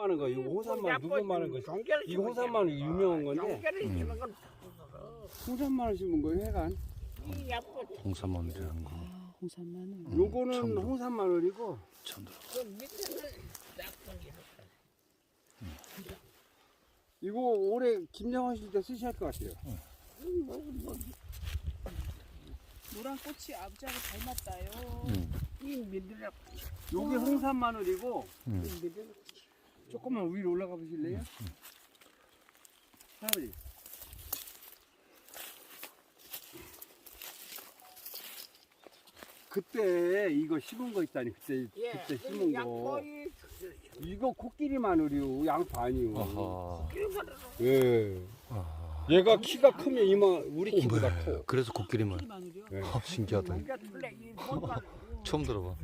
많은 거 이거 홍산만 누구 많은 거 이거 홍산만 유명한 건데. 음. 심은 거예요 해간? 홍삼마늘이라는 거. 아, 홍산 마늘. 음, 요거는 들어. 홍산마늘이고. 처음 들어. 그 이거 올해 김장하실 때 쓰셔야 할것 같아요. 노란 꽃이 아버지하고 닮았다요. 응. 이 밑에는 요게 홍산마늘이고. 응. 이 조금만 위로 올라가 보실래요? 할아버지 그때 이거 심은 거 있다니 그때 예, 그때 심은 거 이거 코끼리 마늘이요 양파 아니요 아하. 예 아하. 얘가 키가 크면 이마 우리 키보다 네. 커 그래서 코끼리만. 이 마늘이요? 예. 아, 신기하다. 이 처음 들어봐.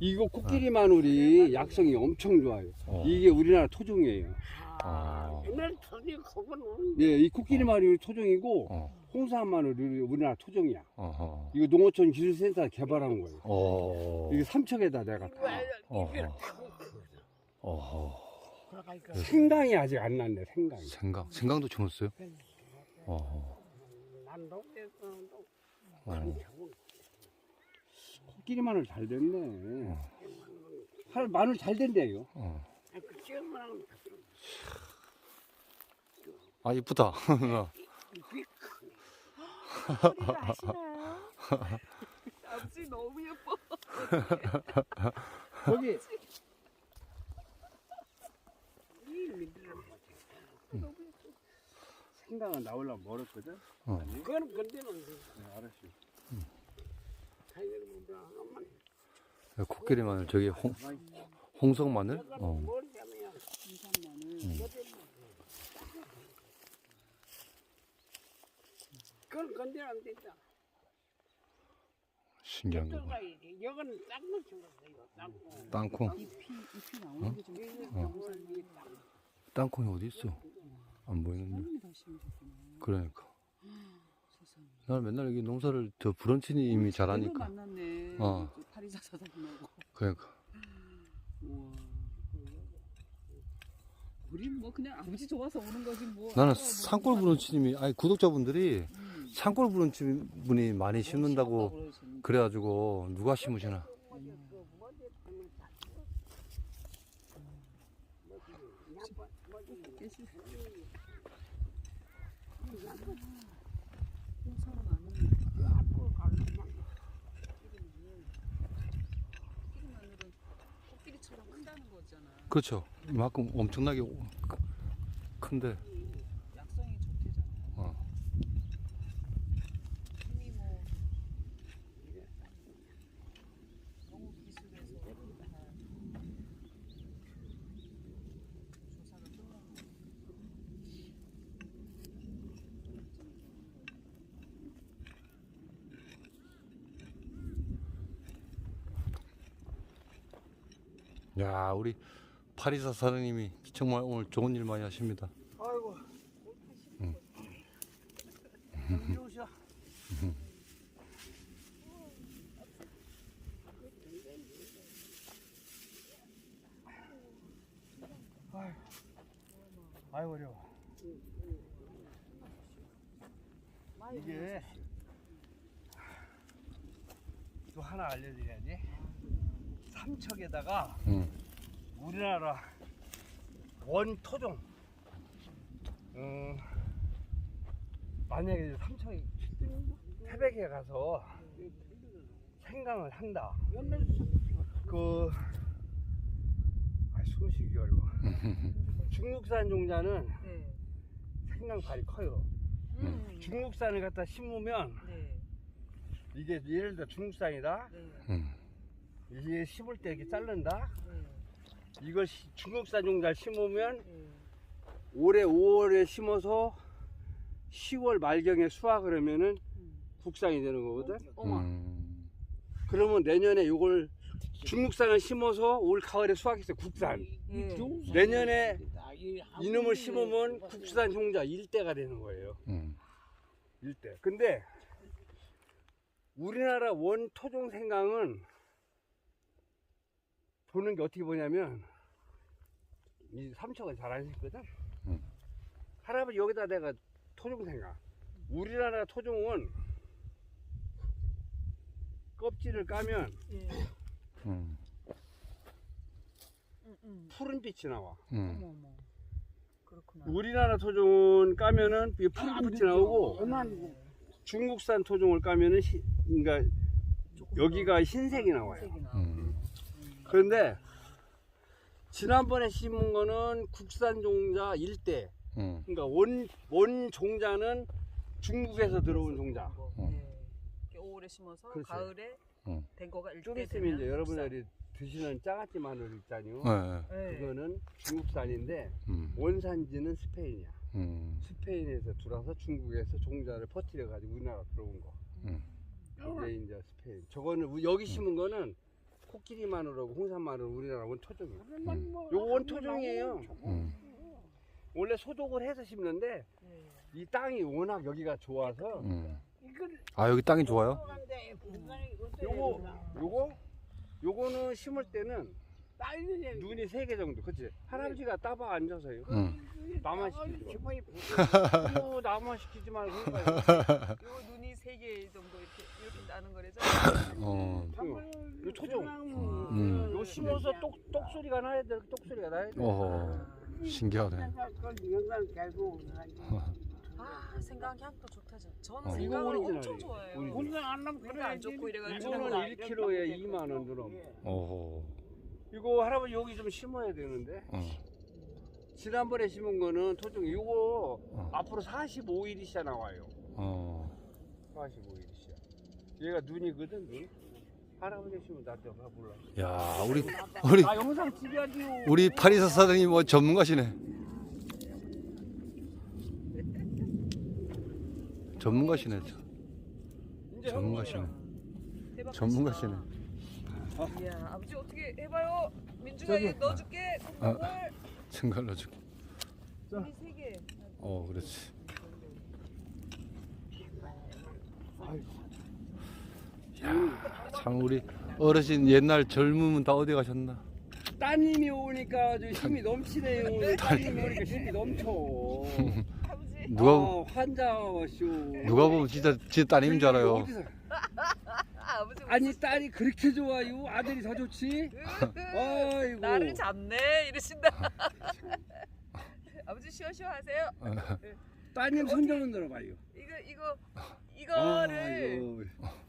이거 코끼리 마늘이 약성이 엄청 좋아요 어. 이게 우리나라 토종이에요 아. 맨날 터지 거부는 예, 이 코끼리 마늘이 토종이고 어. 홍삼 마늘이 우리나라 토종이야 어허. 이거 농어촌 기술센터 개발한 거예요 어. 이게 삼척에다 내가 다 어허. 어허. 그러니까 생강이 아직 안 났네 생강이 생강. 생강도 심었어요? 어허. 난 동네에서 어. 코끼리 마늘 잘 됐네 할 마늘 잘 된대요 아, 이쁘다. 소리가 아시나요? 너무 예뻐. 거기 생강은 나오려면 멀었거든 어. 그건 네, 알았어 타이거보다 하나만 코끼리 마늘, 저기 홍, 홍성 마늘? 어. 건드는 안 된다. 신기한 거. 봐. 여기는 심었어요. 땅콩. 땅콩. 잎이 잎이 나오는 게 좀. 어. 땅콩이 어디 있어? 안 보이는데. 심으셨구나. 그러니까. 난 맨날 여기 농사를 저 브런치님이 오늘 잘하니까. 만났네. 어. 저 파리사 사장님하고. 그러니까. 우와. 우리 뭐 그냥 아버지 좋아서 오는 거지 뭐. 나는 아, 뭐 산골 브런치님이, 아니, 구독자분들이 음. 산골 브런치 분이 많이 심는다고 그러시는데. 그래가지고 누가 심으시나. 깨실 수 있어요. 홍산 마늘. 코끼리 마늘은 코끼리처럼 큰다는 거잖아. 그렇죠. 이만큼 엄청나게 크- 큰데. 약성이 좋대잖아. 어. 힘이 뭐 너무 기술에서 다 조사가 끝난 거. 야, 우리 파리사 사장님이 정말 오늘 좋은 일 많이 하십니다. 아이고. 응. 여기 오셔 아이 어려워. 이게 또 하나 알려드려야지 삼척에다가 응. 우리나라 원토종 음, 만약에 삼척이 태백에 가서 생강을 한다 그 아, 숨 쉬기 어려워 중국산 종자는 네. 생강발이 커요 음. 중국산을 갖다 심으면 네. 이게 예를 들어 중국산이다 네. 응. 이게 심을 때 이렇게 자른다 네. 이걸 시- 중국산 종자를 심으면 네. 올해 5월에 심어서 10월 말경에 수확을 하면은 음. 국산이 되는 거거든. 어머. 음. 그러면 내년에 이걸 중국산을 심어서 올 가을에 수확해서 국산. 네. 내년에 이놈을 심으면 국산 종자 일대가 되는 거예요. 응. 일대. 근데 우리나라 원 토종 생강은 보는 게 어떻게 보냐면 이 삼척은 잘안 심거든. 음. 할아버지 여기다 내가 토종 생각. 우리나라 토종은 껍질을 까면 예. 음, 음, 음. 푸른 빛이 나와. 음, 어머 어머. 그렇구나. 우리나라 토종은 까면은 이게 푸른 빛이 나오고 그만 중국산 토종을 까면은 시, 그러니까 여기가 더 흰색이 나와요. 흰색이. 음. 그런데 지난번에 심은 거는 국산 종자 일대 음. 그러니까 원, 원 종자는 중국에서 들어온 종자. 거. 어. 예. 이렇게 5월에 심어서 그렇지. 가을에 음. 된 거가 일대 좀 있으면 되면 이제 여러분들이 드시는 짜가지 마늘 있잖아요. 네, 예. 그거는 중국산인데 음, 원산지는 스페인이야. 음, 스페인에서 들어와서 중국에서 종자를 퍼뜨려 가지고 우리나라 들어온 거. 음. 이게 이제 스페인. 저거는 우- 여기 심은 거는 코끼리 마늘하고 홍산 마늘 우리나라 원토종이야. 요거 원토종이에요. 음. 원래 소독을 해서 심는데 예. 이 땅이 워낙 여기가 좋아서 음. 이걸 아 여기 땅이 좋아요? 요거 요거 요거는 심을 때는 딸리네 눈이 세 개 정도. 그치? 할아버지가 따봐 앉아서요. 음. 나만 시키지 마. 뭐 나만 시키지 말고. 요 눈이 세 개 정도 이렇게 이렇게 따는 거래죠. 어, 요 토종. 음. 요 심어서 똑, 똑 소리가 나야 돼. 똑 소리가 나야 돼. 어허, 신기하네. 아 생강 향도 좋다. 저. 저는 어. 생강을 이거 엄청 오리지널이에요. 좋아해요. 오리지널. 안 나면 그래 안 좋고 이래가지고. 이거는 1kg에 2만 원 들어. 어허, 이거 할아버지 여기 좀 심어야 되는데. 어, 지난번에 심은 거는 토종 이거 어. 앞으로 45일이 시야 나와요. 어. 45일이 시야. 얘가 눈이거든 눈. 할아버지 심으면 나한테 봐 몰라. 야, 우리 우리 아 영상 찍어야지요. 우리 파리사 사장님 뭐 전문가시네. 전문가시네. 저. 전문가시네. 대박. 전문가시네. 이야 아버지 어떻게 해봐요? 민주가 저기. 얘 넣어줄게. 아. 콩콩을 증갈로 줄게. 우리 세 개. 어, 그렇지. 야, 참 우리 어르신 옛날 젊으면 다 어디 가셨나? 따님이 오니까 아주 힘이 넘치네요. 따님이 오니까 힘이 넘쳐. 아버지. 누가 아, 환장하쇼. 누가 보면 진짜 지 따님인 줄 알아요. 어디서? 아. 아니 딸이 그렇게 좋아요. 아들이 더 좋지. 아이고. 나를 잡네 이러신다. 아버지 쉬어쉬어 하세요. 따님 손좀 흔들어 봐요. 이거 이거 이거를 아이고,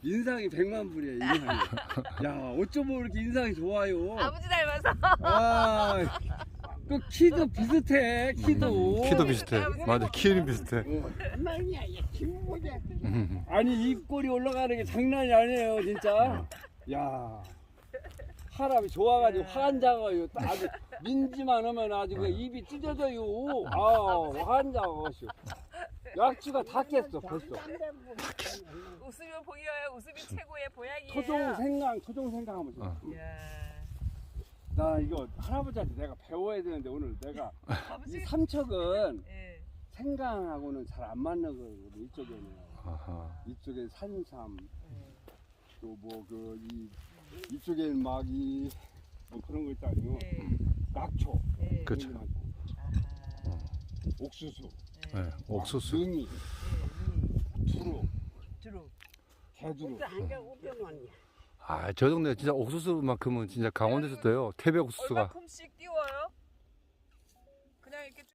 인상이 백만 불이야 인상이. 야 어쩌면 이렇게 인상이 좋아요. 아버지 닮아서. 아, 그 키도 비슷해 키도. 키도 비슷해. 맞아, 키는 비슷해. 음. 아니 입꼬리 올라가는 게 장난이 아니에요 진짜. 야. 사람이 좋아가지고 환장해요. 아주 민지만 하면 아주 그 입이 찢어져요. 아 환장하시오. 약주가 다 깼어 벌써. 웃으면 보여요. 웃음이 최고의 보약이에요. 토종 생강, 토종 생강 한번 줘. 어. 이야. 나 이거 할아버지한테 내가 배워야 되는데 오늘 내가 이 아버지. 삼척은 예. 생강하고는 잘 안 맞는 거거든 이쪽에는. 아하. 이쪽에 산삼 예. 또뭐 그 이 이쪽에는 막이 뭐 그런 거 있잖아요. 예. 낙초, 예. 그렇죠. 그런 게 많고. 아하. 옥수수, 네, 옥수수. 능이, 예. 두루, 주로. 개두루. 한개 우병원이야 아, 저 동네 진짜 옥수수만큼은 진짜 강원도에서 도요. 태백 옥수수가. 얼마큼씩 이렇게